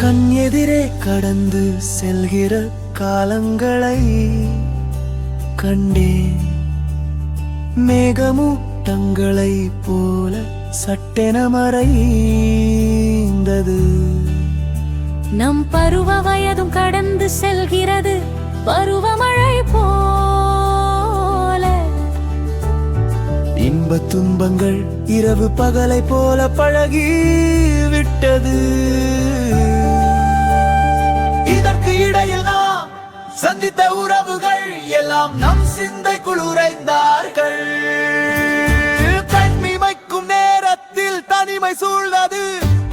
கண் எதிரே கடந்து செல்கிற காலங்களை கண்டேன். மேகமூட்டங்களை போல சட்டென மறைந்தது. நம் பருவ வயதும் கடந்து செல்கிறது பருவமழை போல. இன்ப துன்பங்கள் இரவு பகலை போல பழகி விட்டது சந்தித்த உறவுகள் எல்லாம் நம் சிந்தை குளிரைந்தார்கள். கண்மிமைக்கும் நேரத்தில் தனிமை சூழ்ந்தது.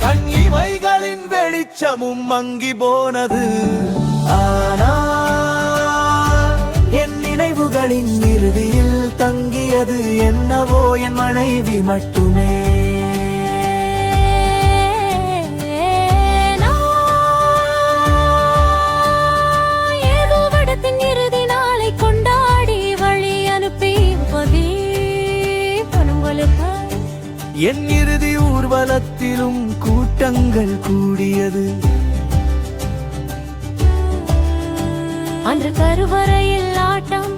கண்ணிமைகளின் வெளிச்சமும் மங்கி போனது. ஆனால் என் நினைவுகளின் இறுதியில் தங்கியது என்னவோ என் மனைவி மட்டுமே. என் இறுதி ஊர்வலத்திலும் கூட்டங்கள் கூடியது. அன்று கருவறையில் ஆட்டம்